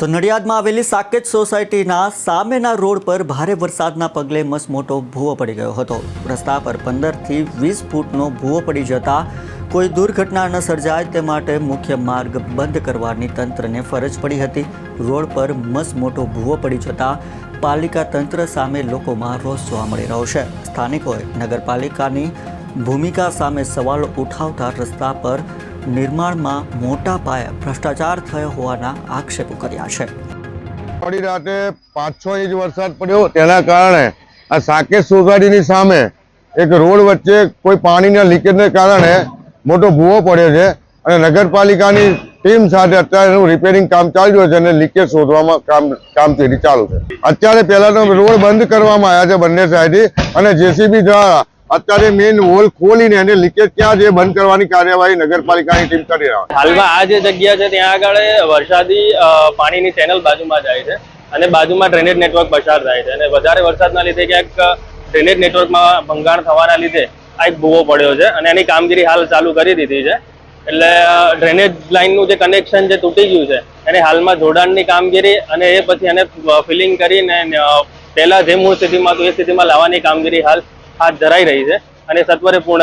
તો નડિયાદમાં આવેલી સાકેત સોસાયટીના સામેના રોડ પર ભારે વરસાદના પગલે મસમોટો ભૂવો પડી ગયો હતો. રસ્તા પર પંદરથી વીસ ફૂટનો ભૂવો પડી જતા કોઈ દુર્ઘટના ન સર્જાય તે માટે મુખ્ય માર્ગ બંધ કરવાની તંત્રને ફરજ પડી હતી. રોડ પર મસમોટો ભૂવો પડી જતા પાલિકા તંત્ર સામે લોકોમાં રોષ જોવા મળી રહ્યો છે. સ્થાનિકોએ નગરપાલિકાની ભૂમિકા સામે સવાલો ઉઠાવતા રસ્તા પર નિર્માણમાં મોટા પાયે ભ્રષ્ટાચાર થયો હોવાના આક્ષેપો કર્યા છે. મોડી રાતે પાંચ છ ઇંચ વરસાદ પડ્યો, તેના કારણે આ સાકેત સોસાયટીની સામે એક રોડ વચ્ચે કોઈ પાણીના લીકેજને કારણે મોટો ભૂવો પડ્યો છે અને નગરપાલિકાની ટીમ સાથે અત્યારે એનું રિપેરિંગ કામ ચાલી રહ્યું છે અને લીકેજ શોધવામાં કામ કામગીરી ચાલુ છે. અત્યારે પહેલાં તો રોડ બંધ કરવામાં આવ્યા છે બંને સાઈડથી અને જેસીબી દ્વારા અત્યારે મેઇન હોલ ખોલીને એને લીકેજ ક્યાં છે બંધ કરવાની કાર્યવાહી નગરપાલિકાની ટીમ કરી રહ્યા હાલમાં આ જે જગ્યા છે ત્યાં આગળ વરસાદી પાણીની ચેનલ બાજુમાં જાય છે અને બાજુમાં ડ્રેનેજ નેટવર્ક પસાર થાય છે અને વધારે વરસાદના લીધે ક્યાંક ડ્રેનેજ નેટવર્કમાં ભંગાણ થવાના લીધે આ એક ભૂવો પડ્યો છે અને એની કામગીરી હાલ ચાલુ કરી દીધી છે. એટલે ડ્રેનેજ લાઇનનું જે કનેક્શન જે તૂટી ગયું છે એને હાલમાં જોડાણની કામગીરી અને એ પછી એને ફિલિંગ કરીને પહેલા જે મૂળ સ્થિતિમાં હતું એ સ્થિતિમાં લાવવાની કામગીરી હાલ હાથ ધરાઈ રહી છે અને સત્વરે પૂર્ણ